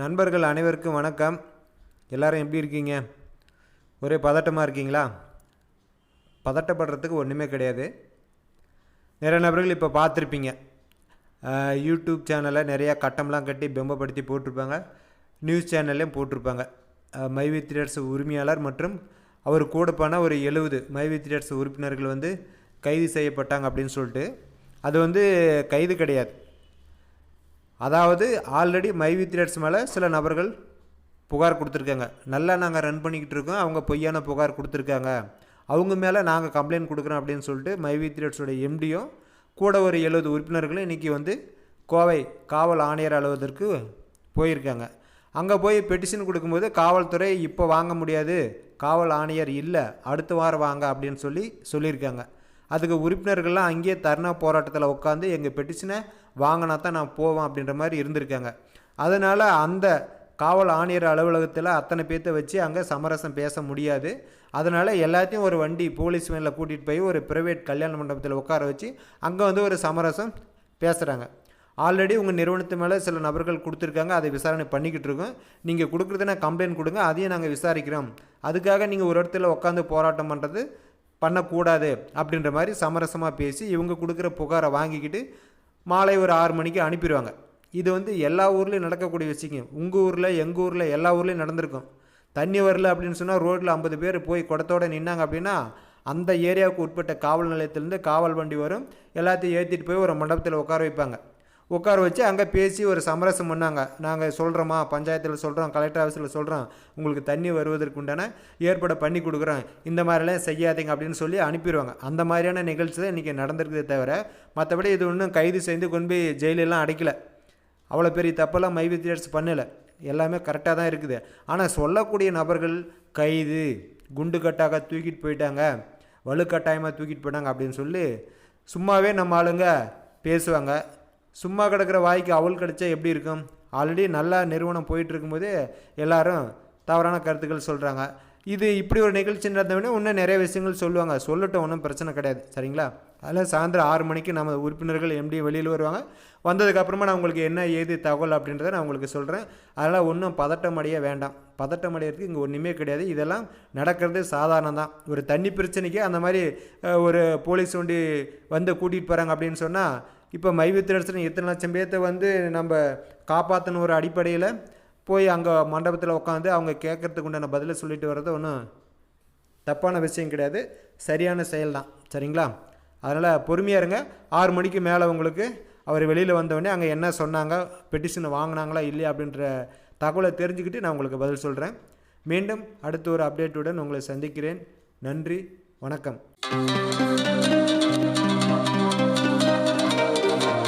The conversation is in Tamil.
நண்பர்கள் அனைவருக்கும் வணக்கம். எல்லாரும் எப்படி இருக்கீங்க? ஒரே பதட்டமாக இருக்கீங்களா? பதட்டப்படுறதுக்கு ஒன்றுமே கிடையாது. நிறைய நபர்கள் இப்போ பார்த்துருப்பீங்க. யூடியூப் சேனலில் நிறையா கட்டம்லாம் கட்டி பெம்பப்படுத்தி போட்டிருப்பாங்க. நியூஸ் சேனல்லையும் போட்டிருப்பாங்க. மைவி மை உரிமையாளர் மற்றும் அவர் கூட போன ஒரு எழுபது மைவி வித் உறுப்பினர்கள் வந்து கைது செய்யப்பட்டாங்க அப்படின்னு சொல்லிட்டு. அது வந்து கைது கிடையாது. அதாவது ஆல்ரெடி மை வித் மேலே சில நபர்கள் புகார் கொடுத்துருக்காங்க. நல்லா நாங்கள் ரன் பண்ணிக்கிட்டு இருக்கோம். அவங்க பொய்யான புகார் கொடுத்துருக்காங்க. அவங்க மேலே நாங்கள் கம்ப்ளைண்ட் கொடுக்குறோம் அப்படின்னு சொல்லிட்டு மை வித் எம்டியும் கூட ஒரு எழுபது உறுப்பினர்களும் இன்றைக்கி வந்து கோவை காவல் ஆணையர் அலுவலகத்திற்கு போயிருக்காங்க. அங்கே போய் பெட்டிஷன் கொடுக்கும்போது காவல்துறை இப்போ வாங்க முடியாது. காவல் ஆணையர் இல்லை அடுத்த வாரம் வாங்க அப்படின்னு சொல்லி சொல்லியிருக்காங்க. அதுக்கு உறுப்பினர்கள்லாம் அங்கேயே தர்ணா போராட்டத்தில் உட்காந்து எங்கள் பெட்டிஷனை வாங்கினா தான் நான் போவேன் அப்படின்ற மாதிரி இருந்திருக்காங்க. அதனால் அந்த காவல் ஆணையர் அலுவலகத்தில் அத்தனை பேர்த்த வச்சு அங்கே சமரசம் பேச முடியாது. அதனால் எல்லாத்தையும் ஒரு வண்டி போலீஸ் வேனில் கூட்டிகிட்டு போய் ஒரு ப்ரைவேட் கல்யாண மண்டபத்தில் உட்கார வச்சு அங்கே வந்து ஒரு சமரசம் பேசுகிறாங்க ஆல்ரெடி உங்கள் நிறுவனத்து மேலே சில நபர்கள் கொடுத்துருக்காங்க அதை விசாரணை பண்ணிக்கிட்டு இருக்கோம். நீங்கள் கொடுக்குறதுனா கம்ப்ளைண்ட் கொடுங்க அதையும் நாங்கள் விசாரிக்கிறோம். அதுக்காக நீங்கள் ஒரு இடத்துல உட்காந்து போராட்டம் பண்ணுறது பண்ணக்கூடாது அப்படின்ற மாதிரி சமரசமாக பேசி இவங்க கொடுக்குற புகாரை வாங்கிக்கிட்டு மாலை ஒரு ஆறு மணிக்கு அனுப்பிடுவாங்க. இது வந்து எல்லா ஊர்லேயும் நடக்கக்கூடிய விஷயம் உங்கள் ஊரில் எங்கள் ஊரில் எல்லா ஊர்லேயும் நடந்திருக்கும். தண்ணி வரல அப்படின்னு சொன்னால் ரோட்டில் ஐம்பது பேர் போய் குடத்தோட நின்னாங்க அப்படின்னா அந்த ஏரியாவுக்கு உட்பட்ட காவல் நிலையத்திலேருந்து காவல் வண்டி வரும். எல்லாத்தையும் ஏற்றிட்டு போய் ஒரு மண்டபத்தில் உட்கார வைப்பாங்க. உட்கார வச்சு அங்கே பேசி ஒரு சமரசம் பண்ணாங்க. நாங்கள் சொல்கிறோமா பஞ்சாயத்தில் சொல்கிறோம் கலெக்டர் ஆஃபீஸில் சொல்கிறோம் உங்களுக்கு தண்ணி வருவதற்கு உண்டான ஏற்பாடு பண்ணி கொடுக்குறோம். இந்த மாதிரிலாம் செய்யாதீங்க அப்படின்னு சொல்லி அனுப்பிடுவாங்க. அந்த மாதிரியான நிகழ்ச்சி தான் இன்றைக்கி நடந்திருக்குதே தவிர மற்றபடி இது ஒன்றும் கைது செய்து கொண்டு போய் ஜெயிலெல்லாம் அடைக்கல. அவ்வளோ பெரிய தப்பெல்லாம் மை வித்தியார்ஸ் பண்ணலை. எல்லாமே கரெக்டாக தான் இருக்குது. ஆனால் சொல்லக்கூடிய நபர்கள் கைது குண்டு கட்டாக தூக்கிட்டு போயிட்டாங்க வலுக்கட்டாயமாக தூக்கிட்டு போயிட்டாங்க அப்படின்னு சொல்லி சும்மாவே நம்ம ஆளுங்க பேசுவாங்க. சும்மா கிடக்கிற வாய்க்கு அவள் கிடச்சா எப்படி இருக்கும்? ஆல்ரெடி நல்லா நிறுவனம் போயிட்டு எல்லோரும் எல்லாரும் தவறான கருத்துக்கள் சொல்கிறாங்க இது இப்படி ஒரு நிகழ்ச்சி நடந்தவொடனே இன்னும் நிறைய விஷயங்கள் சொல்லுவாங்க. சொல்லட்டும் ஒன்றும் பிரச்சனை கிடையாது. சரிங்களா? அதில் சாயந்தரம் ஆறு மணிக்கு நம்ம உறுப்பினர்கள் எம்டி வெளியில் வருவாங்க. வந்ததுக்கப்புறமா நான் உங்களுக்கு என்ன ஏது தகவல் அப்படின்றத நான் உங்களுக்கு சொல்கிறேன் அதனால் ஒன்றும் பதட்டம் அடைய வேண்டாம். பதட்டம் அடையிறதுக்கு இங்கே ஒன்றுமே கிடையாது. இதெல்லாம் நடக்கிறது சாதாரணம் தான். ஒரு தண்ணி பிரச்சனைக்கு அந்த மாதிரி ஒரு போலீஸ் வண்டி வந்து கூட்டிகிட்டு போகிறாங்க அப்படின்னு சொன்னால் இப்போ மைவித்திரசன் எத்தனை லட்சம் பேர்த்த வந்து நம்ம காப்பாற்றணும் ஒரு அடிப்படையில் போய் அங்கே மண்டபத்தில் உட்காந்து அவங்க கேட்கறதுக்கு உண்டான பதிலை சொல்லிட்டு வர்றது ஒன்றும் தப்பான விஷயம் கிடையாது. சரியான செயல் தான் சரிங்களா? அதனால் பொறுமையாக இருங்க. ஆறு மணிக்கு மேலே உங்களுக்கு அவர் வெளியில் வந்தவொடனே அங்கே என்ன சொன்னாங்க பெட்டிஷனை வாங்கினாங்களா இல்லையா அப்படின்ற தகவலை தெரிஞ்சுக்கிட்டு நான் உங்களுக்கு பதில் சொல்கிறேன் மீண்டும் அடுத்த ஒரு அப்டேட்டுடன் உங்களை சந்திக்கிறேன். நன்றி வணக்கம்.